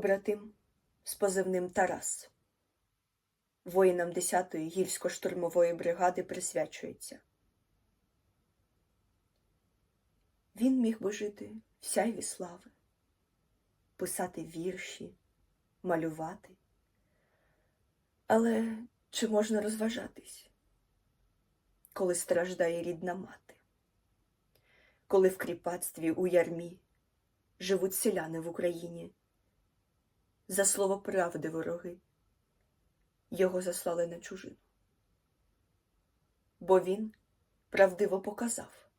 побратим з позивним Тарас. Воїнам 10-ї гірсько-штурмової бригади присвячується. Він міг би жити в сяйві слави, писати вірші, малювати. Але чи можна розважатись, коли страждає рідна мати, коли в кріпацтві у ярмі живуть селяни в Україні? За слово правди вороги. Його заслали на чужину. Бо він правдиво показав.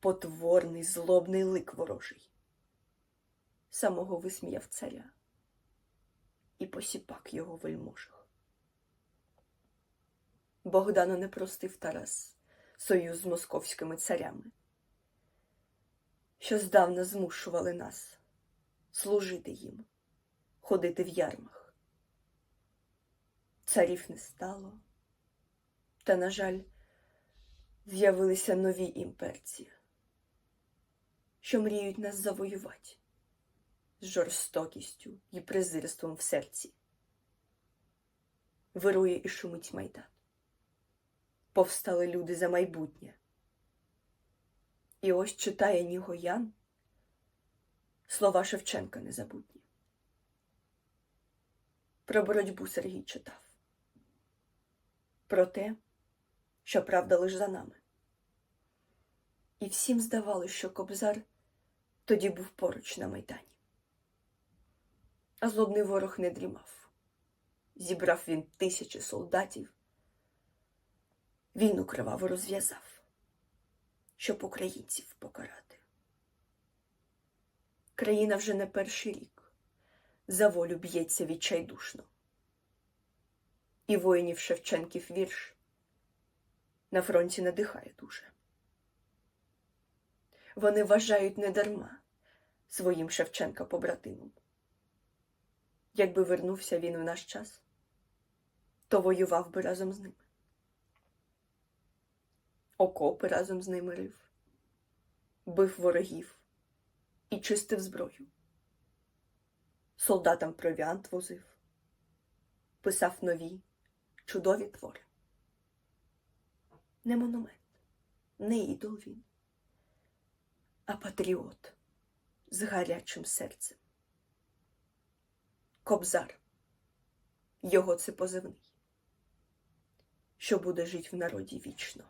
Потворний злобний лик ворожий, самого висміяв царя. І посіпак його вельможих. Богдану не простив Тарас союз з московськими царями, що здавна змушували нас служити їм, ходити в ярмах. Царів не стало, та, на жаль, з'явилися нові імперці, що мріють нас завоювати з жорстокістю і презирством в серці. Вирує і шумить майдан. Повстали люди за майбутнє. І ось читає Нігоян слова Шевченка незабутні. Про боротьбу Сергій читав. Про те, що правда лиш за нами. І всім здавалось, що Кобзар тоді був поруч на майдані. А злобний ворог не дрімав. Зібрав він тисячі солдатів, війну криваво розв'язав, щоб українців покарати. Країна вже не перший рік за волю б'ється відчайдушно. І воїнів Шевченків вірш на фронті надихає дуже. Вони вважають недарма своїм Шевченка побратимом. Якби вернувся він в наш час, то воював би разом з ними. Окопи разом з ними рив, бив ворогів і чистив зброю. Солдатам провіант возив, писав нові, чудові твори. Не монумент, не ідол він, а патріот з гарячим серцем. Кобзар, його це позивний, що буде жить в народі вічно.